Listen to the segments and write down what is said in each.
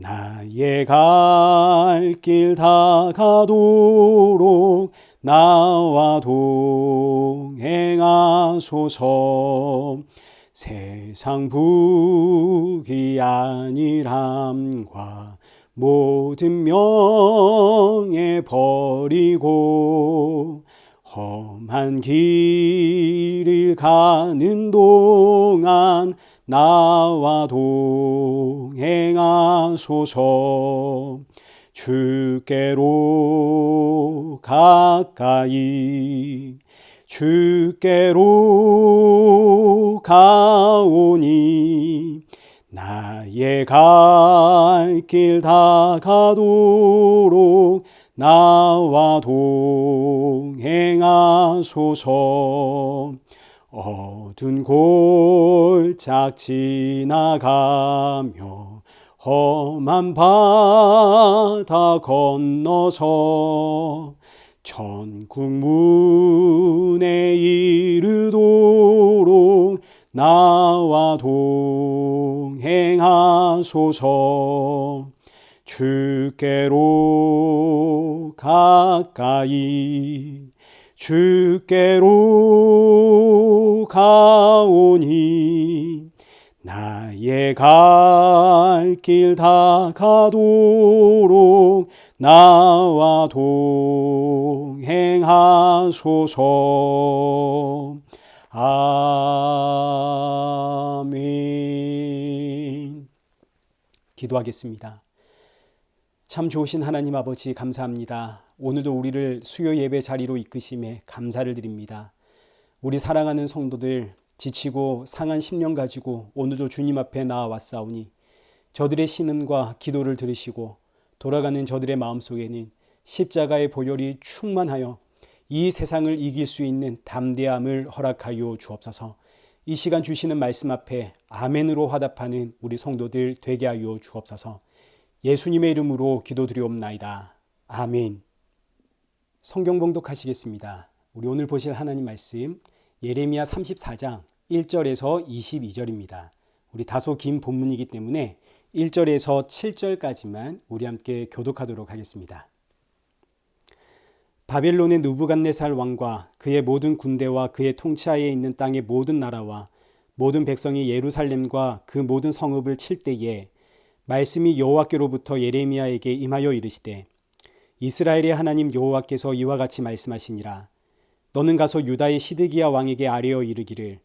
나의 갈 길 다 가도록 나와 동행하소서. 세상 부귀 아니람과 모든 명예 버리고 험한 길을 가는 동안 나와 동행하소서. 주께로 가까이 주께로 가오니 나의 갈 길 다 가도록 나와 동행하소서 어두운 골짝 지나가며 험한 바다 건너서 천국 문에 이르도록 나와 동행하소서. 주께로 가까이 주께로 가오니 나의 갈 길 다 가도록 나와 동행하소서 아멘 기도하겠습니다. 참 좋으신 하나님 아버지 감사합니다. 오늘도 우리를 수요 예배 자리로 이끄심에 감사를 드립니다. 우리 사랑하는 성도들 지치고 상한 심령 가지고 오늘도 주님 앞에 나아왔사오니 저들의 신음과 기도를 들으시고 돌아가는 저들의 마음속에는 십자가의 보혈이 충만하여 이 세상을 이길 수 있는 담대함을 허락하여 주옵소서. 이 시간 주시는 말씀 앞에 아멘으로 화답하는 우리 성도들 되게 하여 주옵소서. 예수님의 이름으로 기도드리옵나이다. 아멘. 성경 봉독하시겠습니다. 우리 오늘 보실 하나님 말씀 예레미야 34장 1절에서 22절입니다. 우리 다소 긴 본문이기 때문에 1절에서 7절까지만 우리 함께 교독하도록 하겠습니다. 바벨론의 누부갓네살 왕과 그의 모든 군대와 그의 통치하에 있는 땅의 모든 나라와 모든 백성이 예루살렘과 그 모든 성읍을 칠 때에 말씀이 여호와께로부터 예레미야에게 임하여 이르시되 이스라엘의 하나님 여호와께서 이와 같이 말씀하시니라. 너는 가서 유다의 시드기야 왕에게 아뢰어 이르기를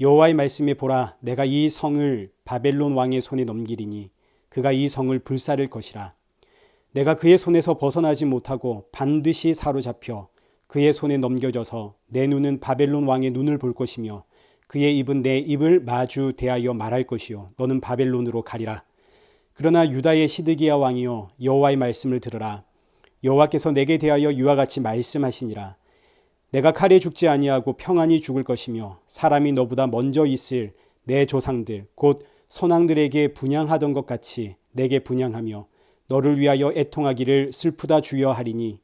여호와의 말씀에 보라 내가 이 성을 바벨론 왕의 손에 넘기리니 그가 이 성을 불사를 것이라. 내가 그의 손에서 벗어나지 못하고 반드시 사로잡혀 그의 손에 넘겨져서 내 눈은 바벨론 왕의 눈을 볼 것이며 그의 입은 내 입을 마주 대하여 말할 것이요. 너는 바벨론으로 가리라 그러나 유다의 시드기야 왕이여 여호와의 말씀을 들으라 여호와께서 내게 대하여 이와 같이 말씀하시니라 내가 칼에 죽지 아니하고 평안히 죽을 것이며 사람이 너보다 먼저 있을 내 조상들 곧 선왕들에게 분양하던 것 같이 내게 분양하며 너를 위하여 애통하기를 슬프다 주여 하리니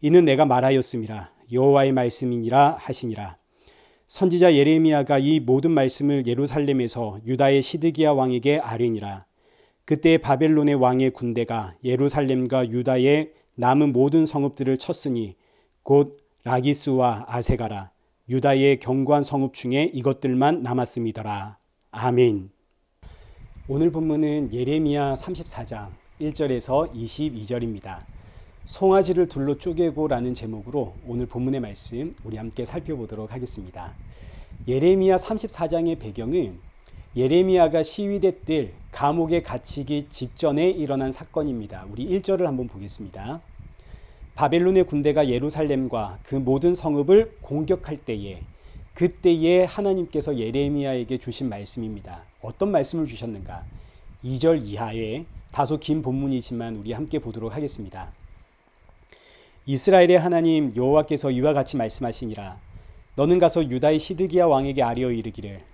이는 내가 말하였음이라 여호와의 말씀이니라 하시니라. 선지자 예레미야가 이 모든 말씀을 예루살렘에서 유다의 시드기야 왕에게 아뢰니라. 그때 바벨론의 왕의 군대가 예루살렘과 유다의 남은 모든 성읍들을 쳤으니 곧 라기스와 아세가라 유다의 견고한 성읍 중에 이것들만 남았음이더라. 아멘. 오늘 본문은 예레미야 34장 1절에서 22절입니다. 송아지를 둘로 쪼개고라는 제목으로 오늘 본문의 말씀 우리 함께 살펴보도록 하겠습니다. 예레미야 34장의 배경은 예레미야가 시위대 뜰 감옥에 갇히기 직전에 일어난 사건입니다. 우리 1절을 한번 보겠습니다. 바벨론의 군대가 예루살렘과 그 모든 성읍을 공격할 때에 그때에 하나님께서 예레미야에게 주신 말씀입니다. 어떤 말씀을 주셨는가? 2절 이하에 다소 긴 본문이지만 우리 함께 보도록 하겠습니다. 이스라엘의 하나님 여호와께서 이와 같이 말씀하시니라 너는 가서 유다의 시드기야 왕에게 아뢰어 이르기를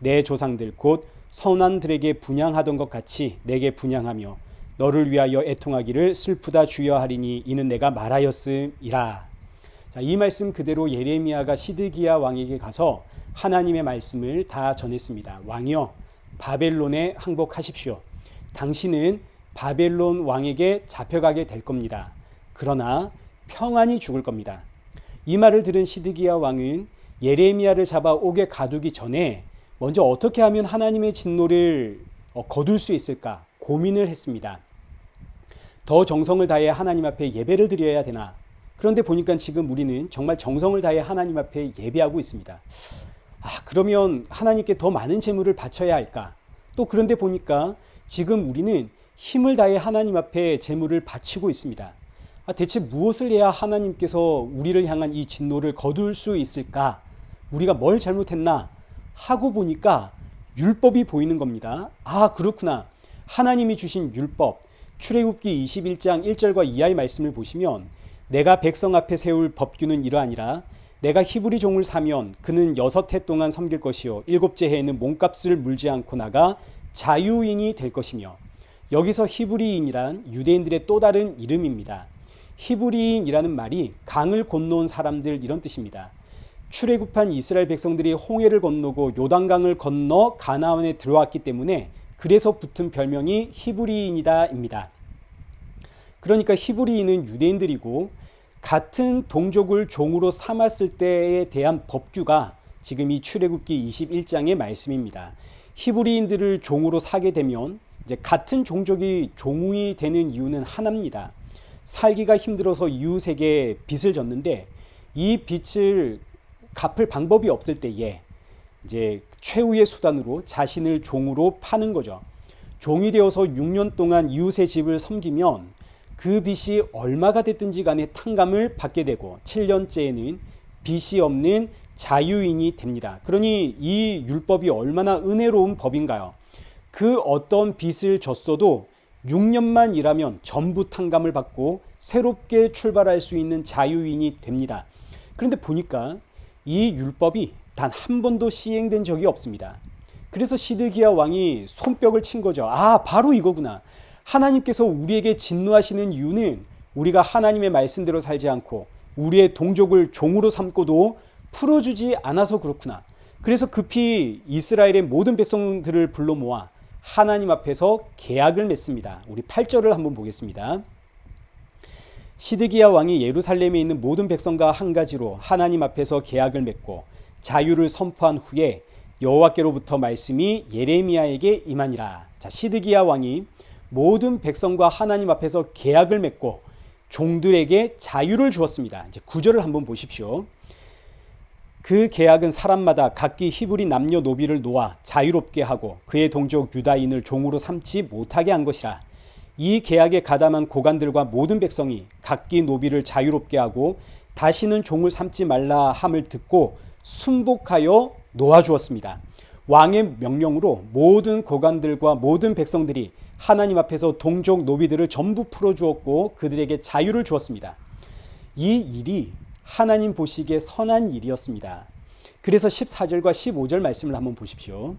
내 조상들 곧 선한들에게 분양하던 것 같이 내게 분양하며 너를 위하여 애통하기를 슬프다 주여 하리니 이는 내가 말하였음이라. 자, 이 말씀 그대로 예레미야가 시드기야 왕에게 가서 하나님의 말씀을 다 전했습니다. 왕이여 바벨론에 항복하십시오. 당신은 바벨론 왕에게 잡혀가게 될 겁니다. 그러나 평안히 죽을 겁니다. 이 말을 들은 시드기야 왕은 예레미야를 잡아 옥에 가두기 전에 먼저 어떻게 하면 하나님의 진노를 어, 거둘 수 있을까 고민을 했습니다. 더 정성을 다해 하나님 앞에 예배를 드려야 되나? 그런데 보니까 지금 우리는 정말 정성을 다해 하나님 앞에 예배하고 있습니다. 아, 그러면 하나님께 더 많은 재물을 바쳐야 할까? 또 그런데 보니까 지금 우리는 힘을 다해 하나님 앞에 재물을 바치고 있습니다. 아, 대체 무엇을 해야 하나님께서 우리를 향한 이 진노를 거둘 수 있을까? 우리가 뭘 잘못했나? 하고 보니까 율법이 보이는 겁니다. 아, 그렇구나. 하나님이 주신 율법, 출애굽기 21장 1절과 이하의 말씀을 보시면 내가 백성 앞에 세울 법규는 이러하니라 내가 히브리 종을 사면 그는 여섯 해 동안 섬길 것이요 일곱째 해에는 몸값을 물지 않고 나가 자유인이 될 것이며 여기서 히브리인이란 유대인들의 또 다른 이름입니다. 히브리인이라는 말이 강을 건너온 사람들 이런 뜻입니다. 출애굽한 이스라엘 백성들이 홍해를 건너고 요단강을 건너 가나안에 들어왔기 때문에 그래서 붙은 별명이 히브리인이다입니다. 그러니까 히브리인은 유대인들이고 같은 동족을 종으로 삼았을 때에 대한 법규가 지금 이 출애굽기 21장의 말씀입니다. 히브리인들을 종으로 사게 되면 이제 같은 종족이 종이 되는 이유는 하나입니다. 살기가 힘들어서 이웃에게 빚을 졌는데 이 빚을 갚을 방법이 없을 때에 이제 최후의 수단으로 자신을 종으로 파는 거죠. 종이 되어서 6년 동안 이웃의 집을 섬기면 그 빚이 얼마가 됐든지 간에 탕감을 받게 되고 7년째에는 빚이 없는 자유인이 됩니다. 그러니 이 율법이 얼마나 은혜로운 법인가요? 그 어떤 빚을 졌어도 6년만 일하면 전부 탕감을 받고 새롭게 출발할 수 있는 자유인이 됩니다. 그런데 보니까 이 율법이 단 한 번도 시행된 적이 없습니다. 그래서 시드기야 왕이 손뼉을 친 거죠. 아, 바로 이거구나. 하나님께서 우리에게 진노하시는 이유는 우리가 하나님의 말씀대로 살지 않고 우리의 동족을 종으로 삼고도 풀어주지 않아서 그렇구나. 그래서 급히 이스라엘의 모든 백성들을 불러 모아 하나님 앞에서 계약을 맺습니다. 우리 8절을 한번 보겠습니다. 시드기야 왕이 예루살렘에 있는 모든 백성과 한 가지로 하나님 앞에서 계약을 맺고 자유를 선포한 후에 여호와께로부터 말씀이 예레미야에게 임하니라. 자, 시드기야 왕이 모든 백성과 하나님 앞에서 계약을 맺고 종들에게 자유를 주었습니다. 이제 구절을 한번 보십시오. 그 계약은 사람마다 각기 히브리 남녀 노비를 놓아 자유롭게 하고 그의 동족 유다인을 종으로 삼지 못하게 한 것이라. 이 계약에 가담한 고관들과 모든 백성이 각기 노비를 자유롭게 하고 다시는 종을 삼지 말라 함을 듣고 순복하여 놓아주었습니다. 왕의 명령으로 모든 고관들과 모든 백성들이 하나님 앞에서 동족 노비들을 전부 풀어주었고 그들에게 자유를 주었습니다. 이 일이 하나님 보시기에 선한 일이었습니다. 그래서 14절과 15절 말씀을 한번 보십시오.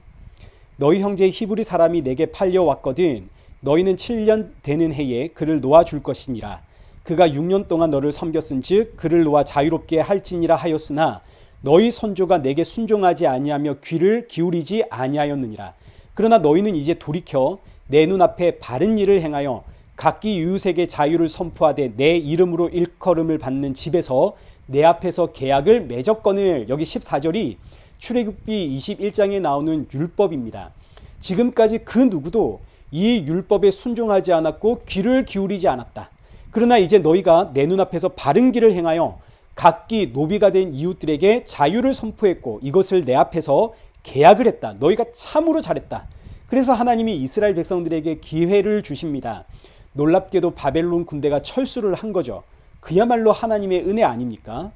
너희 형제 히브리 사람이 내게 팔려왔거든 너희는 7년 되는 해에 그를 놓아 줄 것이니라. 그가 6년 동안 너를 섬겼은즉 그를 놓아 자유롭게 할지니라 하였으나 너희 선조가 내게 순종하지 아니하며 귀를 기울이지 아니하였느니라. 그러나 너희는 이제 돌이켜 내 눈앞에 바른 일을 행하여 각기 이웃에게 자유를 선포하되 내 이름으로 일컬음을 받는 집에서 내 앞에서 계약을 맺었거늘 여기 14절이 출애굽기 21장에 나오는 율법입니다. 지금까지 그 누구도 이 율법에 순종하지 않았고 귀를 기울이지 않았다. 그러나 이제 너희가 내 눈앞에서 바른 길을 행하여 각기 노비가 된 이웃들에게 자유를 선포했고 이것을 내 앞에서 계약을 했다. 너희가 참으로 잘했다. 그래서 하나님이 이스라엘 백성들에게 기회를 주십니다. 놀랍게도 바벨론 군대가 철수를 한 거죠. 그야말로 하나님의 은혜 아닙니까?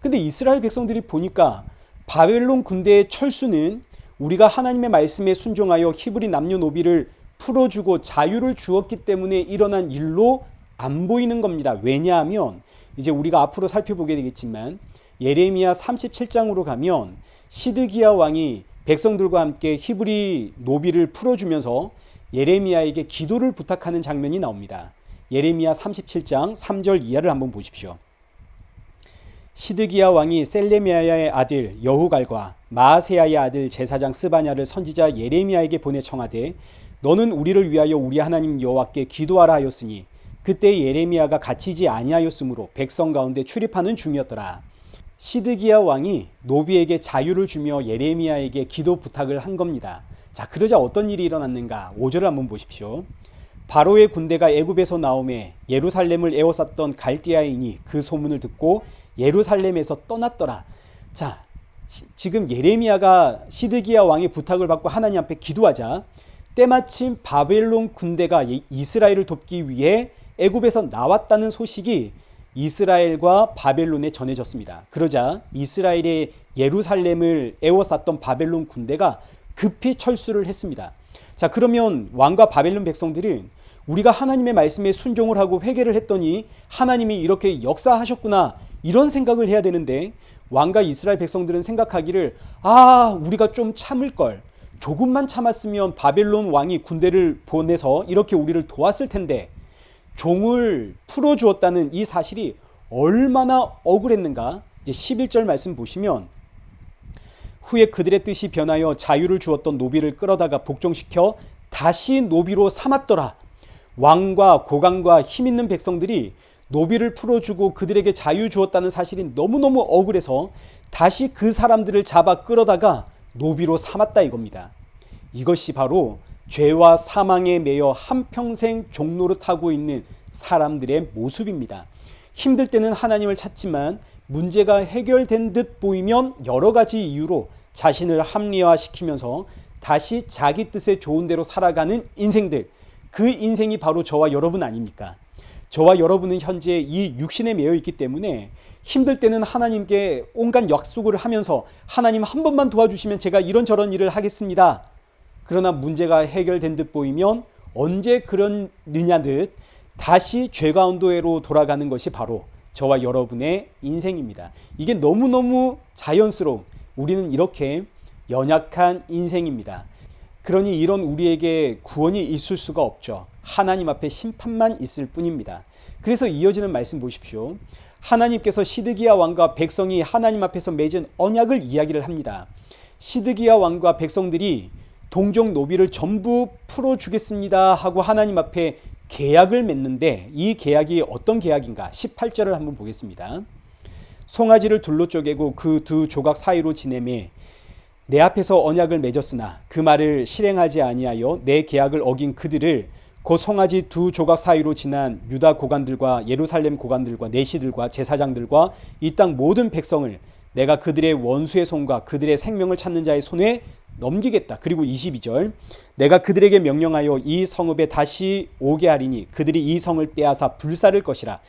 근데 이스라엘 백성들이 보니까 바벨론 군대의 철수는 우리가 하나님의 말씀에 순종하여 히브리 남녀 노비를 풀어주고 자유를 주었기 때문에 일어난 일로 안 보이는 겁니다. 왜냐하면 이제 우리가 앞으로 살펴보게 되겠지만 예레미야 37장으로 가면 시드기야 왕이 백성들과 함께 히브리 노비를 풀어주면서 예레미야에게 기도를 부탁하는 장면이 나옵니다. 예레미야 37장 3절 이하를 한번 보십시오. 시드기야 왕이 셀레미야의 아들 여후갈과 마세야의 아들 제사장 스바냐를 선지자 예레미야에게 보내 청하되 너는 우리를 위하여 우리 하나님 여호와께 기도하라 하였으니 그때 예레미야가 갇히지 아니하였으므로 백성 가운데 출입하는 중이었더라. 시드기야 왕이 노비에게 자유를 주며 예레미야에게 기도 부탁을 한 겁니다. 자, 그러자 어떤 일이 일어났는가? 5절을 한번 보십시오. 바로의 군대가 애굽에서 나오매 예루살렘을 에워쌌던 갈디아인이 그 소문을 듣고 예루살렘에서 떠났더라. 자, 시, 지금 예레미야가 시드기야 왕의 부탁을 받고 하나님 앞에 기도하자 때마침 바벨론 군대가 이스라엘을 돕기 위해 애굽에서 나왔다는 소식이 이스라엘과 바벨론에 전해졌습니다. 그러자 이스라엘의 예루살렘을 에워쌌던 바벨론 군대가 급히 철수를 했습니다. 자, 그러면 왕과 바벨론 백성들은 우리가 하나님의 말씀에 순종을 하고 회개를 했더니 하나님이 이렇게 역사하셨구나 이런 생각을 해야 되는데 왕과 이스라엘 백성들은 생각하기를 아 우리가 좀 참을 걸 조금만 참았으면 바벨론 왕이 군대를 보내서 이렇게 우리를 도왔을 텐데 종을 풀어주었다는 이 사실이 얼마나 억울했는가 이제 11절 말씀 보시면 후에 그들의 뜻이 변하여 자유를 주었던 노비를 끌어다가 복종시켜 다시 노비로 삼았더라. 왕과 고강과 힘 있는 백성들이 노비를 풀어주고 그들에게 자유 주었다는 사실이 너무너무 억울해서 다시 그 사람들을 잡아 끌어다가 노비로 삼았다 이겁니다. 이것이 바로 죄와 사망에 매여 한평생 종노릇하고 있는 사람들의 모습입니다. 힘들 때는 하나님을 찾지만 문제가 해결된 듯 보이면 여러 가지 이유로 자신을 합리화시키면서 다시 자기 뜻에 좋은 대로 살아가는 인생들. 그 인생이 바로 저와 여러분 아닙니까? 저와 여러분은 현재 이 육신에 매여 있기 때문에 힘들 때는 하나님께 온갖 약속을 하면서 하나님 한 번만 도와주시면 제가 이런저런 일을 하겠습니다. 그러나 문제가 해결된 듯 보이면 언제 그런 느냐 듯 다시 죄 가운데로 돌아가는 것이 바로 저와 여러분의 인생입니다. 이게 너무너무 자연스러운 우리는 이렇게 연약한 인생입니다. 그러니 이런 우리에게 구원이 있을 수가 없죠. 하나님 앞에 심판만 있을 뿐입니다. 그래서 이어지는 말씀 보십시오. 하나님께서 시드기야 왕과 백성이 하나님 앞에서 맺은 언약을 이야기를 합니다. 시드기야 왕과 백성들이 동족 노비를 전부 풀어 주겠습니다 하고 하나님 앞에 계약을 맺는데 이 계약이 어떤 계약인가? 18절을 한번 보겠습니다. 송아지를 둘로 쪼개고 그 두 조각 사이로 지내매 내 앞에서 언약을 맺었으나 그 말을 실행하지 아니하여 내 계약을 어긴 그들을 그 송아지 두 조각 사이로 지난 유다 고관들과 예루살렘 고관들과 내시들과 제사장들과 이 땅 모든 백성을 내가 그들의 원수의 손과 그들의 생명을 찾는 자의 손에 넘기겠다. 그리고 22절 내가 그들에게 명령하여 이 성읍에 다시 오게 하리니 그들이 이 성을 빼앗아 불사를 것이라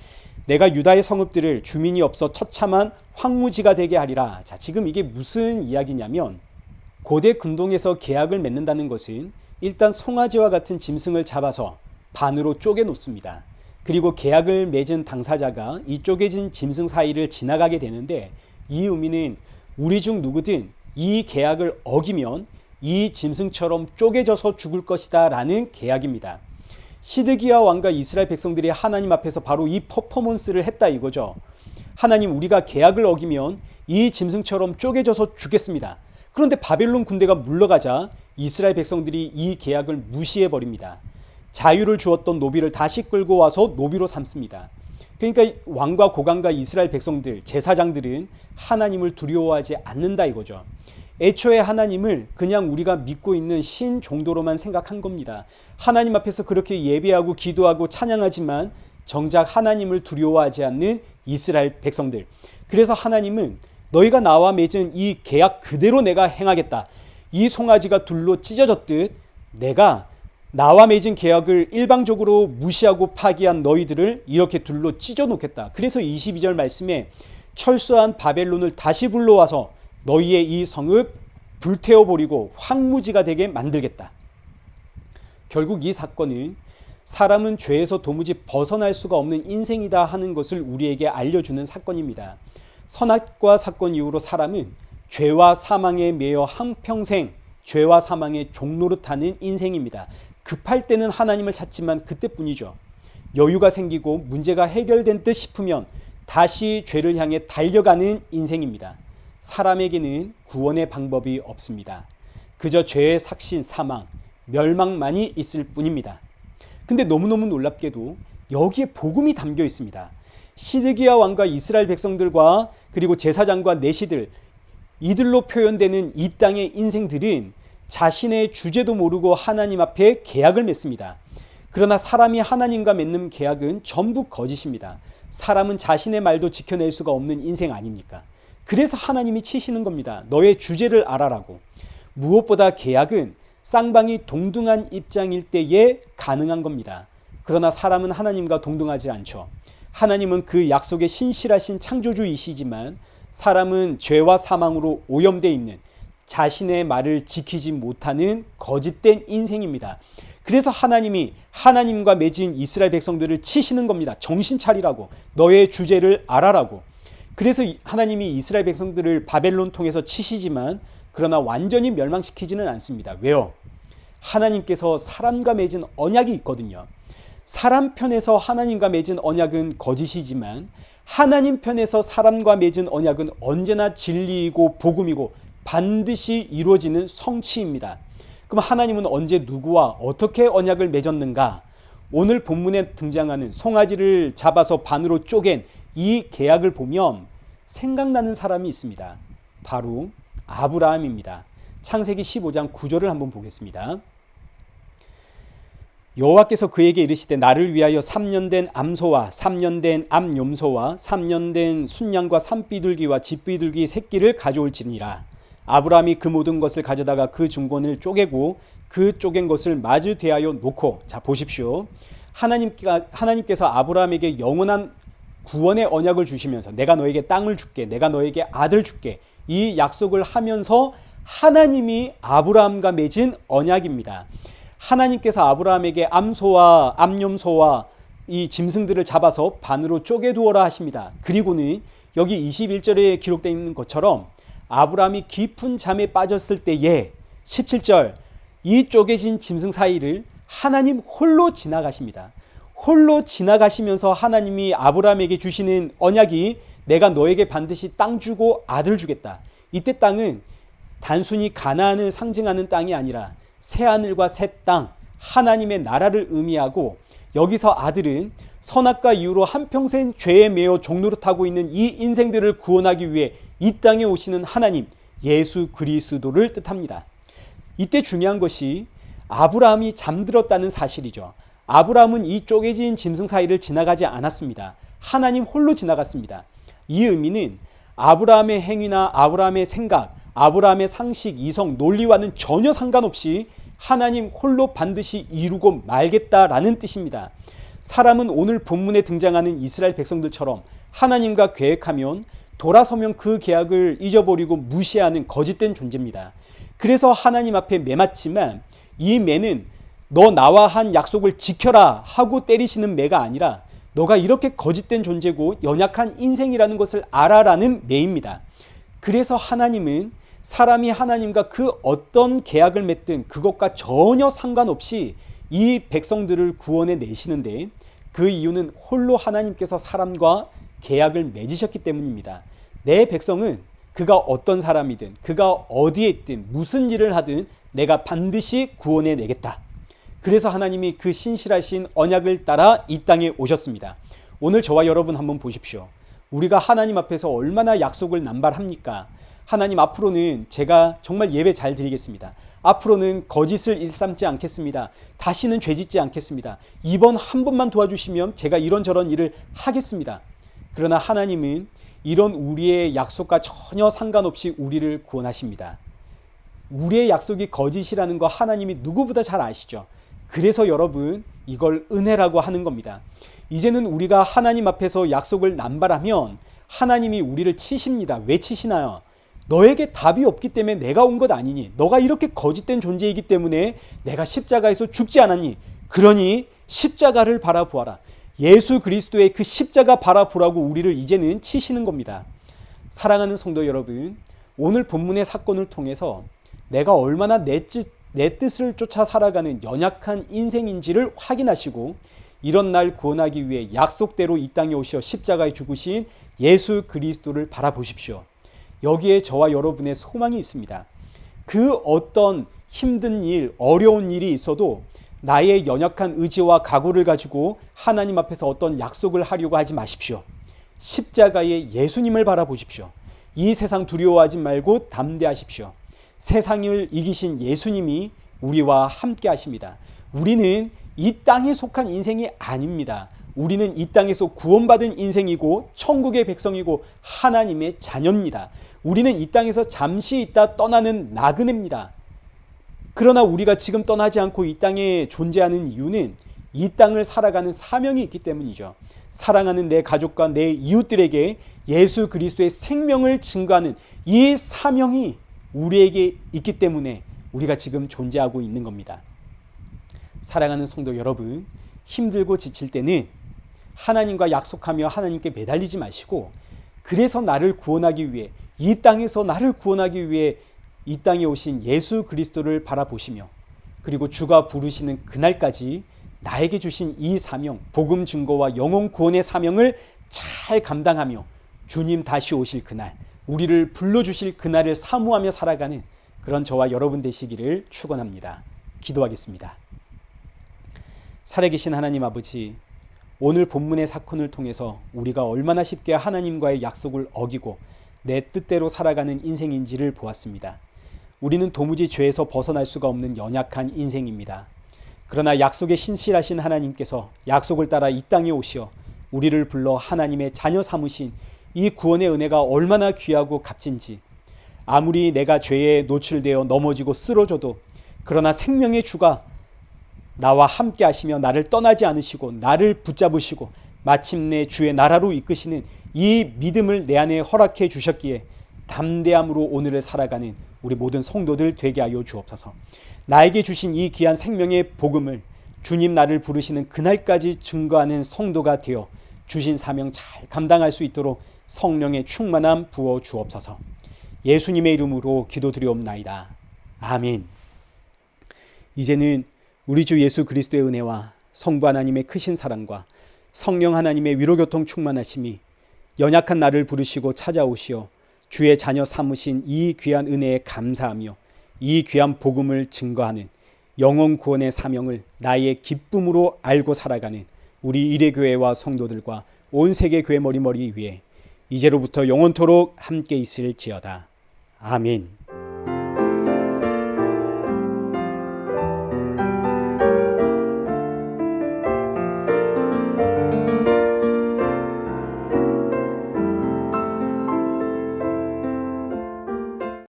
내가 유다의 성읍들을 주민이 없어 처참한 황무지가 되게 하리라. 자, 지금 이게 무슨 이야기냐면 고대 근동에서 계약을 맺는다는 것은 일단 송아지와 같은 짐승을 잡아서 반으로 쪼개 놓습니다. 그리고 계약을 맺은 당사자가 이 쪼개진 짐승 사이를 지나가게 되는데 이 의미는 우리 중 누구든 이 계약을 어기면 이 짐승처럼 쪼개져서 죽을 것이다 라는 계약입니다. 시드기야 왕과 이스라엘 백성들이 하나님 앞에서 바로 이 퍼포먼스를 했다 이거죠. 하나님 우리가 계약을 어기면 이 짐승처럼 쪼개져서 죽겠습니다. 그런데 바벨론 군대가 물러가자 이스라엘 백성들이 이 계약을 무시해 버립니다. 자유를 주었던 노비를 다시 끌고 와서 노비로 삼습니다. 그러니까 왕과 고관과 이스라엘 백성들, 제사장들은 하나님을 두려워하지 않는다 이거죠. 애초에 하나님을 그냥 우리가 믿고 있는 신 정도로만 생각한 겁니다. 하나님 앞에서 그렇게 예배하고 기도하고 찬양하지만 정작 하나님을 두려워하지 않는 이스라엘 백성들. 그래서 하나님은 너희가 나와 맺은 이 계약 그대로 내가 행하겠다. 이 송아지가 둘로 찢어졌듯 내가 나와 맺은 계약을 일방적으로 무시하고 파기한 너희들을 이렇게 둘로 찢어 놓겠다. 그래서 22절 말씀에 철수한 바벨론을 다시 불러와서 너희의 이 성읍 불태워 버리고 황무지가 되게 만들겠다. 결국 이 사건은 사람은 죄에서 도무지 벗어날 수가 없는 인생이다 하는 것을 우리에게 알려주는 사건입니다. 선악과 사건 이후로 사람은 죄와 사망에 매여 한평생 죄와 사망의 종노릇하는 인생입니다. 급할 때는 하나님을 찾지만 그때뿐이죠. 여유가 생기고 문제가 해결된 듯 싶으면 다시 죄를 향해 달려가는 인생입니다. 사람에게는 구원의 방법이 없습니다. 그저 죄의 삭신, 사망, 멸망만이 있을 뿐입니다. 근데 너무너무 놀랍게도 여기에 복음이 담겨 있습니다. 시드기야 왕과 이스라엘 백성들과 그리고 제사장과 내시들 이들로 표현되는 이 땅의 인생들은 자신의 주제도 모르고 하나님 앞에 계약을 맺습니다. 그러나 사람이 하나님과 맺는 계약은 전부 거짓입니다. 사람은 자신의 말도 지켜낼 수가 없는 인생 아닙니까? 그래서 하나님이 치시는 겁니다. 너의 주제를 알아라고. 무엇보다 계약은 쌍방이 동등한 입장일 때에 가능한 겁니다. 그러나 사람은 하나님과 동등하지 않죠. 하나님은 그 약속의 신실하신 창조주이시지만 사람은 죄와 사망으로 오염되어 있는 자신의 말을 지키지 못하는 거짓된 인생입니다. 그래서 하나님이 하나님과 맺은 이스라엘 백성들을 치시는 겁니다. 정신 차리라고. 너의 주제를 알아라고. 그래서 하나님이 이스라엘 백성들을 바벨론 통해서 치시지만 그러나 완전히 멸망시키지는 않습니다. 왜요? 하나님께서 사람과 맺은 언약이 있거든요. 사람 편에서 하나님과 맺은 언약은 거짓이지만 하나님 편에서 사람과 맺은 언약은 언제나 진리이고 복음이고 반드시 이루어지는 성취입니다. 그럼 하나님은 언제 누구와 어떻게 언약을 맺었는가? 오늘 본문에 등장하는 송아지를 잡아서 반으로 쪼갠 이 계약을 보면 생각나는 사람이 있습니다. 바로 아브라함입니다. 창세기 15장 9절을 한번 보겠습니다. 여호와께서 그에게 이르시되 나를 위하여 3년 된 암소와 3년 된 암염소와 3년 된 순양과 산비둘기와 집비둘기 새끼를 가져올지니라. 아브라함이 그 모든 것을 가져다가 그 중권을 쪼개고 그 쪼갠 것을 마주 대하여 놓고 자 보십시오. 하나님께 하나님께서 아브라함에게 영원한 구원의 언약을 주시면서 내가 너에게 땅을 줄게. 내가 너에게 아들 줄게. 이 약속을 하면서 하나님이 아브라함과 맺은 언약입니다. 하나님께서 아브라함에게 암소와 암염소와 이 짐승들을 잡아서 반으로 쪼개 두어라 하십니다. 그리고는 여기 21절에 기록되어 있는 것처럼 아브라함이 깊은 잠에 빠졌을 때에 17절 이 쪼개진 짐승 사이를 하나님 홀로 지나가십니다. 홀로 지나가시면서 하나님이 아브라함에게 주시는 언약이 내가 너에게 반드시 땅 주고 아들 주겠다. 이때 땅은 단순히 가나안을 상징하는 땅이 아니라 새 하늘과 새 땅, 하나님의 나라를 의미하고 여기서 아들은 선악과 이후로 한평생 죄에 매여 종노릇하고 있는 이 인생들을 구원하기 위해 이 땅에 오시는 하나님 예수 그리스도를 뜻합니다. 이때 중요한 것이 아브라함이 잠들었다는 사실이죠. 아브라함은 이 쪼개진 짐승 사이를 지나가지 않았습니다. 하나님 홀로 지나갔습니다. 이 의미는 아브라함의 행위나 아브라함의 생각, 아브라함의 상식, 이성, 논리와는 전혀 상관없이 하나님 홀로 반드시 이루고 말겠다라는 뜻입니다. 사람은 오늘 본문에 등장하는 이스라엘 백성들처럼 하나님과 계획하면 돌아서면 그 계약을 잊어버리고 무시하는 거짓된 존재입니다. 그래서 하나님 앞에 매맞지만 이 매는 너 나와 한 약속을 지켜라 하고 때리시는 매가 아니라 너가 이렇게 거짓된 존재고 연약한 인생이라는 것을 알아라는 매입니다. 그래서 하나님은 사람이 하나님과 그 어떤 계약을 맺든 그것과 전혀 상관없이 이 백성들을 구원해 내시는데 그 이유는 홀로 하나님께서 사람과 계약을 맺으셨기 때문입니다. 내 백성은 그가 어떤 사람이든 그가 어디에 있든 무슨 일을 하든 내가 반드시 구원해 내겠다. 그래서 하나님이 그 신실하신 언약을 따라 이 땅에 오셨습니다. 오늘 저와 여러분 한번 보십시오. 우리가 하나님 앞에서 얼마나 약속을 남발합니까? 하나님 앞으로는 제가 정말 예배 잘 드리겠습니다. 앞으로는 거짓을 일삼지 않겠습니다. 다시는 죄 짓지 않겠습니다. 이번 한 번만 도와주시면 제가 이런저런 일을 하겠습니다. 그러나 하나님은 이런 우리의 약속과 전혀 상관없이 우리를 구원하십니다. 우리의 약속이 거짓이라는 거 하나님이 누구보다 잘 아시죠. 그래서 여러분 이걸 은혜라고 하는 겁니다. 이제는 우리가 하나님 앞에서 약속을 남발하면 하나님이 우리를 치십니다. 왜 치시나요? 너에게 답이 없기 때문에 내가 온 것 아니니 너가 이렇게 거짓된 존재이기 때문에 내가 십자가에서 죽지 않았니? 그러니 십자가를 바라보아라. 예수 그리스도의 그 십자가 바라보라고 우리를 이제는 치시는 겁니다. 사랑하는 성도 여러분 오늘 본문의 사건을 통해서 내가 얼마나 내, 뜻, 내 뜻을 쫓아 살아가는 연약한 인생인지를 확인하시고 이런 날 구원하기 위해 약속대로 이 땅에 오셔 십자가에 죽으신 예수 그리스도를 바라보십시오. 여기에 저와 여러분의 소망이 있습니다. 그 어떤 힘든 일, 어려운 일이 있어도 나의 연약한 의지와 각오를 가지고 하나님 앞에서 어떤 약속을 하려고 하지 마십시오. 십자가의 예수님을 바라보십시오. 이 세상 두려워하지 말고 담대하십시오. 세상을 이기신 예수님이 우리와 함께 하십니다. 우리는 이 땅에 속한 인생이 아닙니다. 우리는 이 땅에서 구원받은 인생이고 천국의 백성이고 하나님의 자녀입니다. 우리는 이 땅에서 잠시 있다 떠나는 나그네입니다. 그러나 우리가 지금 떠나지 않고 이 땅에 존재하는 이유는 이 땅을 살아가는 사명이 있기 때문이죠. 사랑하는 내 가족과 내 이웃들에게 예수 그리스도의 생명을 증거하는 이 사명이 우리에게 있기 때문에 우리가 지금 존재하고 있는 겁니다. 사랑하는 성도 여러분, 힘들고 지칠 때는 하나님과 약속하며 하나님께 매달리지 마시고 그래서 나를 구원하기 위해 이 땅에서 나를 구원하기 위해 이 땅에 오신 예수 그리스도를 바라보시며 그리고 주가 부르시는 그날까지 나에게 주신 이 사명, 복음 증거와 영혼 구원의 사명을 잘 감당하며 주님 다시 오실 그날, 우리를 불러 주실 그날을 사모하며 살아가는 그런 저와 여러분 되시기를 축원합니다. 기도하겠습니다. 살아계신 하나님 아버지, 오늘 본문의 사건을 통해서 우리가 얼마나 쉽게 하나님과의 약속을 어기고 내 뜻대로 살아가는 인생인지를 보았습니다. 우리는 도무지 죄에서 벗어날 수가 없는 연약한 인생입니다. 그러나 약속에 신실하신 하나님께서 약속을 따라 이 땅에 오시어 우리를 불러 하나님의 자녀 삼으신 이 구원의 은혜가 얼마나 귀하고 값진지 아무리 내가 죄에 노출되어 넘어지고 쓰러져도 그러나 생명의 주가 나와 함께 하시며 나를 떠나지 않으시고 나를 붙잡으시고 마침내 주의 나라로 이끄시는 이 믿음을 내 안에 허락해 주셨기에 담대함으로 오늘을 살아가는 우리 모든 성도들 되게 하여 주옵소서. 나에게 주신 이 귀한 생명의 복음을 주님 나를 부르시는 그날까지 증거하는 성도가 되어 주신 사명 잘 감당할 수 있도록 성령의 충만함 부어 주옵소서. 예수님의 이름으로 기도드리옵나이다. 아멘. 이제는 우리 주 예수 그리스도의 은혜와 성부 하나님의 크신 사랑과 성령 하나님의 위로 교통 충만하심이 연약한 나를 부르시고 찾아오시어 주의 자녀 삼으신 이 귀한 은혜에 감사하며 이 귀한 복음을 증거하는 영원 구원의 사명을 나의 기쁨으로 알고 살아가는 우리 이레교회와 성도들과 온 세계 교회 머리머리 위에 이제로부터 영원토록 함께 있을지어다. 아멘.